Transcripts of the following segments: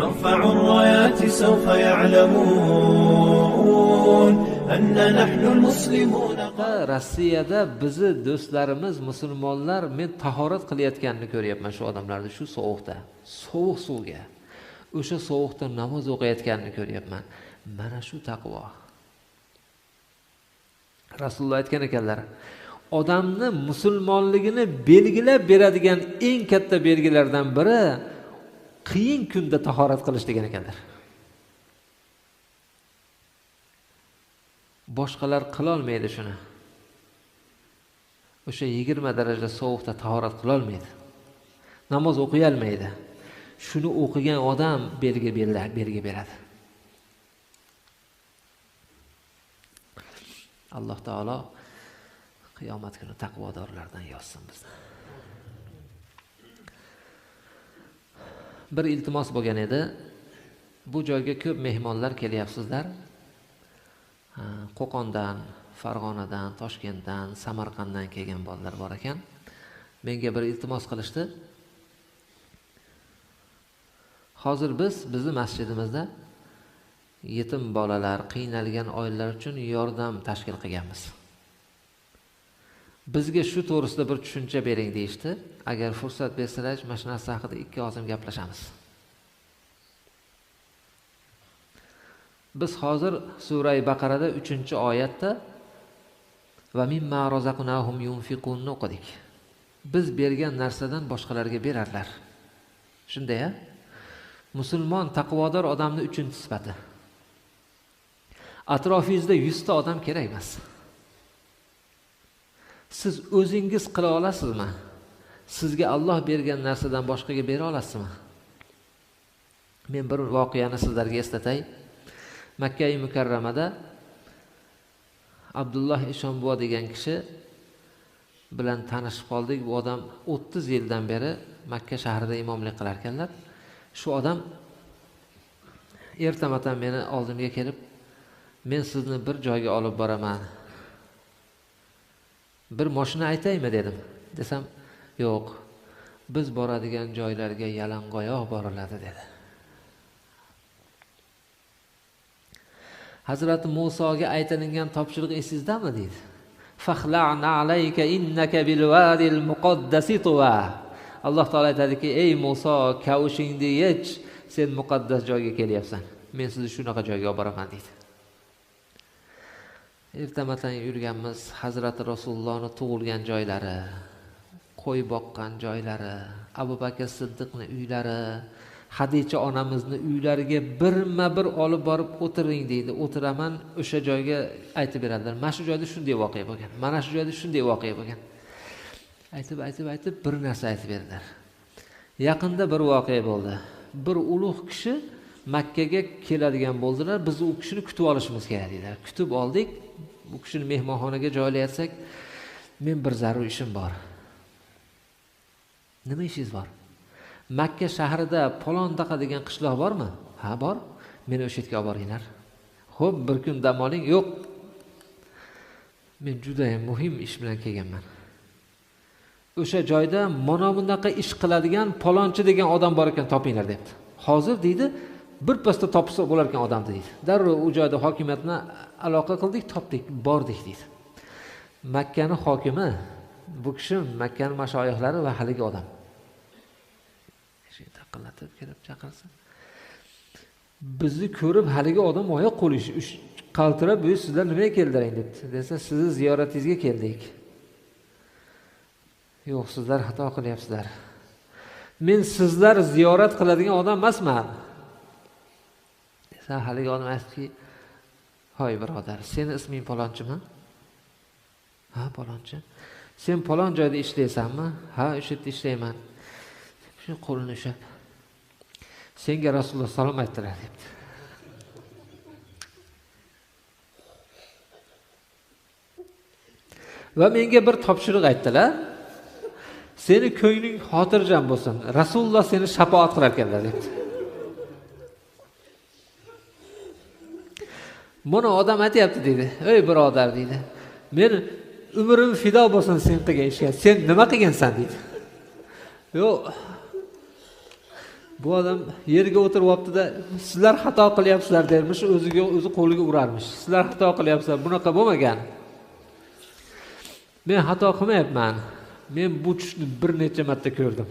نرفع الرايات سوف يعلمون أن نحن المسلمون rossiyada bizni do'stlarimiz musulmonlar men tahorat qilayotganini ko'ryapman shu odamlarni shu sovuqda sovuq suvga o'sha sovuqda namoz o'qiyotganini ko'ryapman mana shu taqvo rasululloh aytgan ekanlar odamni musulmonligini belgilab beradigan eng katta belgilardan biri qiyin kunda tahorat qilish degan ekanlar. Boshqalar qilolmaydi shuni. O'sha yigirma darajada sovuqda tahorat qilolmaydi. Namoz o'qiyolmaydi. Shuni o'qigan odam belgi belgi beradi. Alloh taolo qiyomat kuni taqvodorlardan yozsin bizni. Bir iltimos bo'lgan edi. Bu joyga ko'p mehmonlar kelyapsizlar. Qo'qondan farg'onadan toshkentdan samarqanddan kelgan bolalar bor ekan. Menga bir iltimos qilishdi. Hozir biz bizni masjidimizda yetim bolalar qiynalgan oilalar uchun yordam tashkil qilganmiz. Bizga shu to'g'risida bir tushuncha bering deyishdi. Agar fursat bersalar mana shu narsa haqida ikki og'zim gaplashamiz. Biz hozir suray baqarada uchinchi oyatda va mimma rozaqnahum yunfiqunni o'qidik. Biz bergan narsadan boshqalarga berarlar. Shunday a musulmon taqvodor odamni uchinchi sifati. Atrofingizda yuzta odam kerak emas. Siz o'zingiz qila olasizmi? Sizga alloh bergan narsadan boshqaga bera olasizmi? Men bir voqeani sizlarga eslatay. Makkai mukarramada abdulloh eshonbuva degan kishi bilan tanishib qoldik. Bu odam o'ttiz yildan beri makka shahrida imomlik qilar ekanlar. Shu odam ertamatan meni oldimga kelib men sizni bir joyga olib boraman. Bir moshina aytaymi dedim. Desam yo'q biz boradigan joylarga yalangoyoq boriladi dedi. Hazrati musoga aytilingan topshiriq esingizdami deydi. Alloh taolo aytadiki ey muso kavushingni yech sen muqaddas joyga kelyapsan. Men sizni shunaqa joyga olib boraman deydi. Ertamatdan yurganmiz hazrati rasulullohni tug'ilgan joylari qo'y boqqan joylari abu bakr siddiqni uylari hadicha onamizni uylariga birma bir olib borib o'tiring deydi. O'tiraman o'sha joyga aytib beradilar. Mana shu joyda shunday voqea bo'lgan mana shu joyda shunday voqea bo'lgan. Aytib aytib aytib bir narsa aytib berdilar. Yaqinda bir voqea bo'ldi. Bir ulug' kishi makkaga keladigan bo'ldilar. Biz u kishini kutib olishimiz kerak dedilar. Kutib oldik. Bu kishini mehmonxonaga joylayotsak men bir zarur ishim bor. Nima ishingiz bor? Makka shahrida palondaqa degan qishloq bormi? Ha bor. Meni o'sha yerga olib boringlar ho'p bir kun dam oling. Yo'q. Men judayam muhim ish bilan kelganman. O'sha joyda mana bunaqa ish qiladigan palonchi degan odam bor ekan topinglar debdi. Hozir deydi birpasda topsa bo'lar ekan odamni deydi. Darrov u joyda hokimiyatni aloqa qildik topdik bordik deydi. Makkani hokimi bu kishi makkani mashoyihlari va haligi odam. Taqillatib kelib chaqirsa bizni ko'rib haligi odam oyoq qo'li qaltirab bu sizlar nimaga keldilaring debdi. Desa sizni ziyoratingizga keldik. Yo'q sizlar xato qilyapsizlar. Men sizlar ziyorat qiladigan odam emasman. Desa haligi odam aytdiki hoy birodar seni isming palonchimi? Ha palonchi. Sen palon joyda ishlaysanmi? Ha o'sha yerda ishlayman. Shu qo'lini ushlab. Senga rasululloh salom aytdilar debdi. Va menga bir topshiriq aytdilar. Seni ko'ngling xotirjam bo'lsin. Rasululloh seni shafoat qilar ekanlar debdi. Buni odam aytyapti deydi ey birodar deydi men umrim fido bo'lsin sen qilgan ishga. Sen nima qilgansan deydi yo'q bu odam yerga o'tiryaptida sizlar xato qilyapsizlar dermish o'ziga o'zi qo'liga urarmish. Sizlar xato qilyapsizlar bunaqa bo'lmagan. Men xato qilmayapman. Men bu tushni bir necha marta ko'rdim.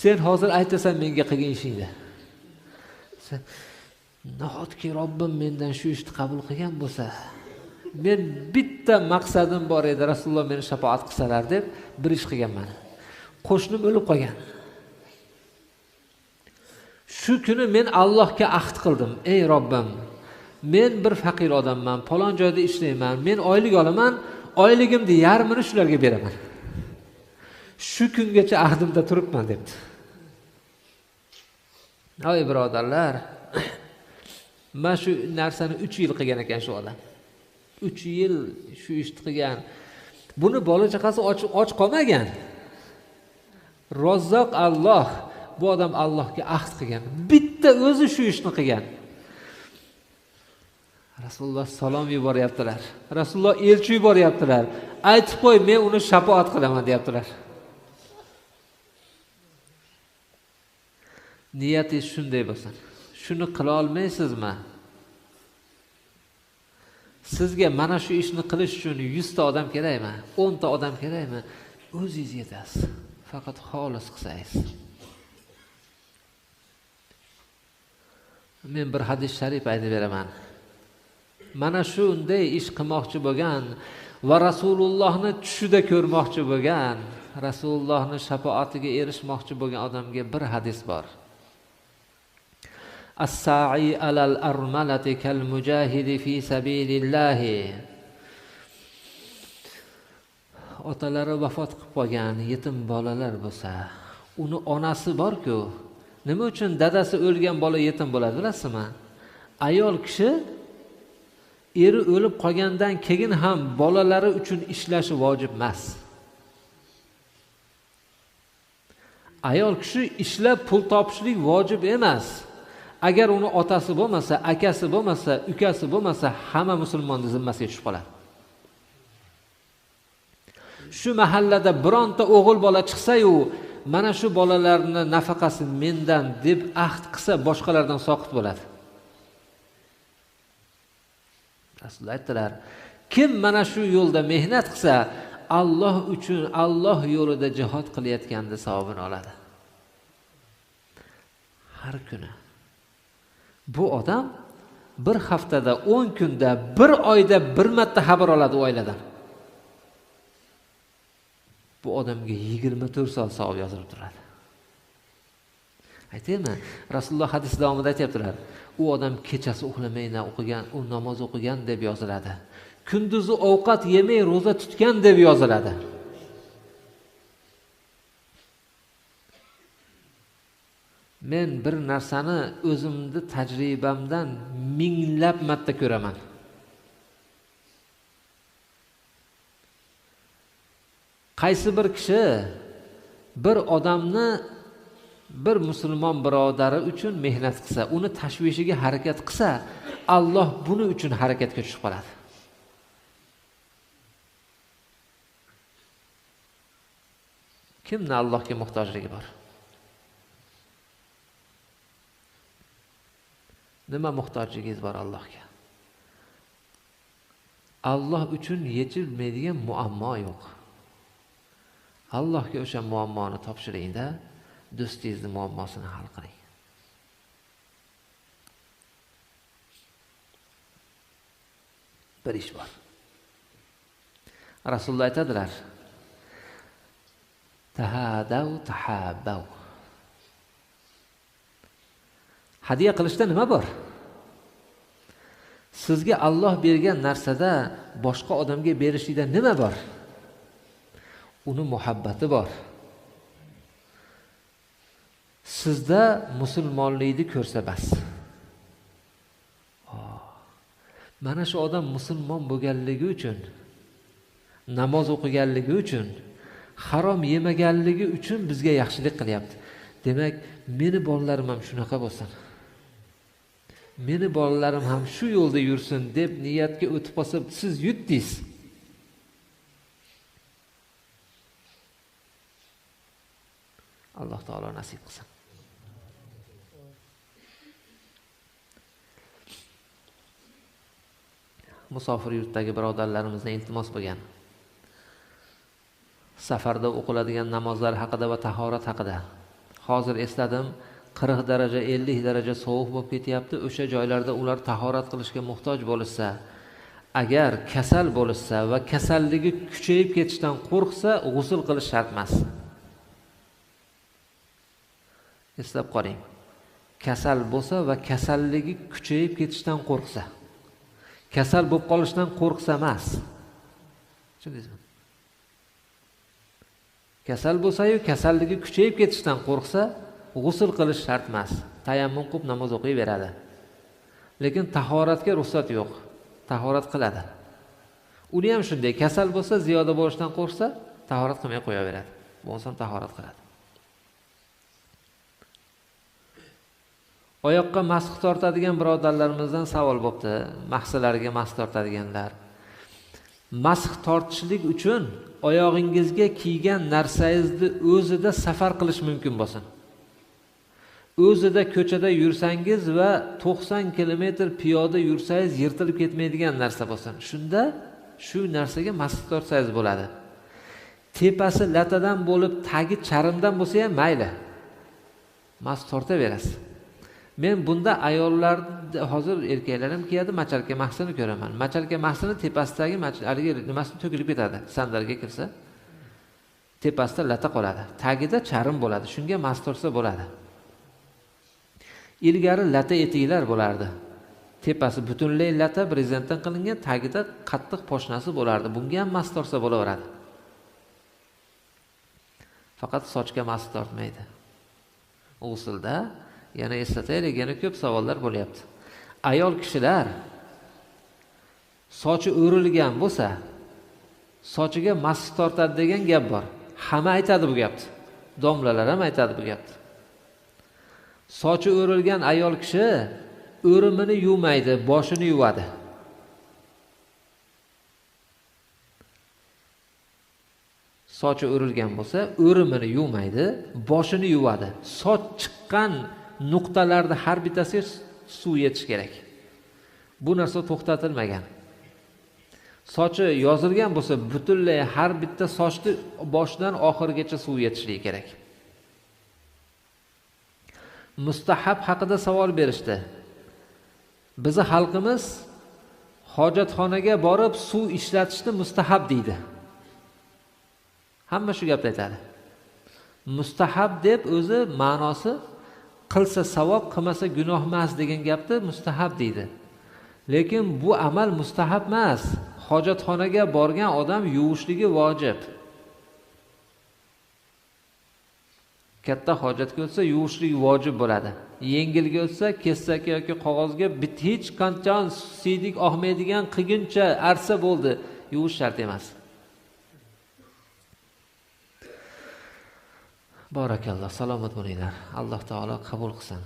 Sen hozir aytasan menga qilgan ishingni. Nahotki robbim mendan shu ishni qabul qilgan bo'lsa men bitta maqsadim bor edi rasululloh meni shafoat qilsalar deb bir ish qilganman. Qo'shnim o'lib qolgan. Shu kuni men allohga ahd qildim. Ey robbim men bir faqir odamman falon joyda ishlayman men oylik olaman oyligimni yarmini shularga beraman. Shu kungacha ahdimda turibman debdi. Oy birodarlar mana shu narsani uch yil qilgan ekan shu odam. Uch yil shu ishni qilgan. Buni bola chaqasi och qolmagan. Rozzoq alloh bu odam allohga ahd qilgan. Bitta o'zi shu ishni qilgan. Rasululloh salom yuboryaptilar. Rasululloh elchi yuboryaptilar. Aytib qo'y men uni shafoat qilaman deyaptilar. Niyati shunday bo'lsin. Shuni qila olmaysizmi sizga mana shu ishni qilish uchun yuzta odam kerakmi? O'nta odam kerakmi? O'zingiz yetasiz. Faqat xolis qilsangiz. Men bir hadis sharif aytib beraman. Mana shunday ish qilmoqchi bo'lgan va rasulullohni tushida ko'rmoqchi bo'lgan rasulullohni shafoatiga erishmoqchi bo'lgan odamga bir hadis bor. الساعي على الأرملة كالمجاهد في سبيل الله otalari vafot qilib qolgan yetim bolalar bo'lsa uni onasi borku nima uchun dadasi o'lgan bola yetim bo'ladi bilasizmi ayol kishi eri o'lib qolgandan keyin ham bolalari uchun ishlashi vojib emas ayol kishi ishlab pul topishlik vojib emas Agar uni otasi bo'lmasa akasi bo'lmasa ukasi bo'lmasa hamma musulmonni zimmasiga tushib qoladi. Shu mahallada bironta o'g'il bola chiqsayu mana shu bolalarni nafaqasi mendan deb ahd qilsa boshqalardan soqit bo'ladi. Rasululloh aytdilar kim mana shu yo'lda mehnat qilsa alloh uchun alloh yo'lida jihod qilayotganda savobini oladi. Har kuni bu odam bir haftada o'n kunda bir oyda bir marta xabar oladi u oiladan. Bu odamga yigirma to'rt soat savob yozilib turadi. Aytaymi? Rasululloh hadis davomida aytyaptilar. U odam kechasi uxlamay o'qigan u namoz o'qigan deb yoziladi. Kunduzi ovqat yemay ro'za tutgan deb yoziladi. Men bir narsani o'zimni tajribamdan minglab marta ko'raman. Qaysi bir kishi bir odamni bir musulmon birodari uchun mehnat qilsa uni tashvishiga harakat qilsa alloh buni uchun harakatga tushib qoladi. Kimni allohga muhtojligi bor? Nima muhtojligingiz bor allohga? Alloh uchun yechilmaydigan muammo yo'q. Allohga o'sha muammoni topshiringda do'stingizni muammosini hal qiling. Bir ish bor. Rasululloh aytadilar tahadav tahabav hadya qilishda nima bor? Sizga Alloh bergan narsada boshqa odamga berishlikda nima bor? Uni muhabbati bor. Sizda musulmonlikni ko'rsa bas. Mana shu odam musulmon bo'lganligi uchun namoz o'qiganligi uchun harom yemaganligi uchun bizga yaxshilik qilyapti. Demak meni bolalarim ham shunaqa bo'lsin. meni bolalarim ham shu yo'lda yursin deb niyatga o'tib qolsa siz yutdingiz alloh taolo nasib qilsin. Musofir yurtdagi birodarlarimizdan iltimos bo'lgan. Safarda o'qiladigan namozlar haqida va tahorat haqida. Hozir esladim qirq daraja ellik daraja sovuq bo'lib ketyapti. O'sha joylarda ular tahorat qilishga muhtoj bo'lishsa agar kasal bo'lishsa va kasalligi kuchayib ketishdan qo'rqsa g'usul qilish shart emas. Eslab qoling. Kasal bo'lsa va kasalligi kuchayib ketishdan qo'rqsa kasal bo'lib qolishdan qo'rqsa emas. Tushundingizmi? Kasal bo'lsayu kasalligi kuchayib ketishdan qo'rqsa g'usul qilish shart emas. Tayammum qilib namoz o'qiyveradi. Lekin tahoratga ruxsat yo'q. Tahorat qiladi. Uni ham shunday. Kasal bo'lsa ziyoda bo'lishdan qo'rqsa tahorat qilmay qo'yaveradi. Bo'lmasam tahorat qiladi. Oyoqqa masx tortadigan birodarlarimizdan savol bo'libdi mahsalariga masx tortadiganlar. Masx tortishlik uchun oyog'ingizga kiygan narsangizni o'zida safar qilish mumkin bo'lsin. O'zida ko'chada yursangiz va to'qson kilometr piyoda yursangiz yirtilib ketmaydigan narsa bo'lsin. Shunda shu narsaga masx tortsangiz bo'ladi. Tepasi latadan bo'lib tagi charmdan bo'lsa ham mayli. Masx tortaverasiz. Men bunda ayollar hozir erkaklar ham kiyadi machalka mahsini ko'raman. Machalka mahsini tepasidagi haligi nimasi to'kilib ketadi sandalga kirsa. Tepasida lata qoladi. Tagida charm bo'ladi. Shunga mas tortsa bo'ladi. Ilgari lata etiklar bo'lardi. Tepasi butunlay lata brezentdan qilingan tagida qattiq poshnasi bo'lardi. Bunga ham mast tortsa bo'laveradi. Faqat sochga mast tortmaydi. G'usulda yana eslataylik yana ko'p savollar bo'lyapti. Ayol kishilar sochi o'rilgan bo'lsa sochiga mast tortadi degan gap bor. Hamma aytadi bu gapni. Domlalar ham aytadi bu gapni. Sochi o'rilgan ayol kishi o'rimini yuvmaydi boshini yuvadi. Sochi o'rilgan bo'lsa o'rimini yuvmaydi boshini yuvadi. Soch chiqqan nuqtalarni har bittasiga suv yetishi kerak. Bu narsa to'xtatilmagan. Sochi yozilgan bo'lsa butunlay har bitta sochni boshidan oxirigacha suv yetishligi kerak. Mustahab haqida savol berishdi. Bizni xalqimiz hojatxonaga borib suv ishlatishni mustahab deydi. Hamma shu gapni aytadi. Mustahab deb o'zi ma'nosi qilsa savob qilmasa gunoh emas degan gapni mustahab deydi. Lekin bu amal mustahab emas. Hojatxonaga borgan odam yuvishligi vojib. Katta hojatga o'tsa yuvishlik vojib bo'ladi. Yengilga o'tsa kessaga yoki qog'ozga hech qachon siydik oqmaydigan qilguncha arsa bo'ldi. Yuvish shart emas. Borakalloh salomat bo'linglar. Alloh taolo qabul qilsin.